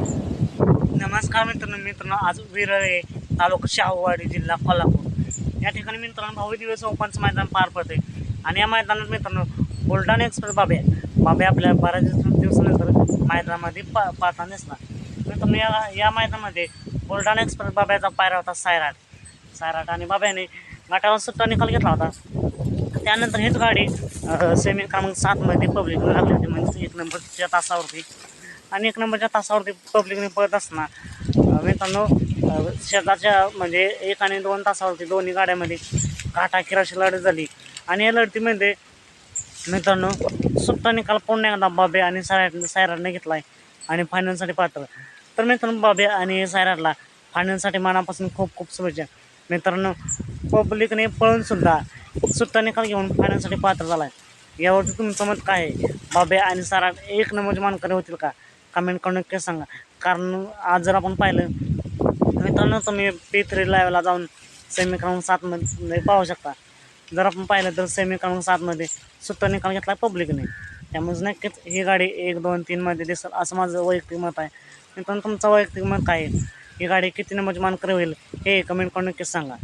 नमस्कार मित्रांनो मित्रांनो आज विरळे तालुका शाहूवाडी जिल्हा कोल्हापूर. या ठिकाणी मित्रांनो भव्य दिवस ओपनचं मैदान पार पडते आणि या मैदानात मित्रांनो बुलढाणा एक्सप्रेस बाबे बाबे आपल्या बऱ्याच दिवस- दिवसानंतर मैदानामध्ये पा पाहताना दिसणार. मित्रांनो या या मैदानामध्ये बुलढाणा एक्सप्रेस बाब्याचा पायरा होता सायराट. सायराट आणि बाब्याने गाठावर सुट्टा निकाल घेतला होता. त्यानंतर हीच गाडी सेमी क्रमांक सातमध्ये पब्लिकला लागली होती. म्हणजे एक नंबरच्या तासावरती आणि एक नंबरच्या तासावरती पब्लिकने पळत असताना मित्रांनो शेताच्या शेजारच्या म्हणजे एक आणि दोन तासावरती दोन्ही गाड्यामध्ये काटाकिराशी लढत झाली. आणि या लढतीमध्ये मित्रांनो सुट्टा निकाल पुन्हा एकदा बाबे आणि सायरा सायराटने घेतला आहे आणि फायनलसाठी पात्र. तर मित्रांनो बाबे आणि सायराटला फायनलसाठी मनापासून खूप खूप शुभेच्छा. मित्रांनो पब्लिकने पळूनसुद्धा सुट्टा निकाल घेऊन फायनलसाठी पात्र झाला आहे यावरती तुमचं मत काय आहे? बाबे आणि साराट एक नंबरचे मानकरी होतील का? कमेंट करून नक्की सांगा. कारण आज जर आपण पाहिलं मित्रांनो तुम्ही पी थ्री लाईव्हला जाऊन सेमी क्रमांक सातमध्ये पाहू शकता. जर आपण पाहिलं तर सेमी क्रमांक सातमध्ये सुट्टा निकाल घेतला पब्लिकने त्यामुळे नक्कीच ही गाडी एक दोन तीनमध्ये दिसेल असं माझं वैयक्तिक मत आहे. मित्रांनो तुमचं वैयक्तिक मत काय आहे? ही गाडी किती नंबरची मानकरी होईल हे कमेंट करून नक्कीच सांगा.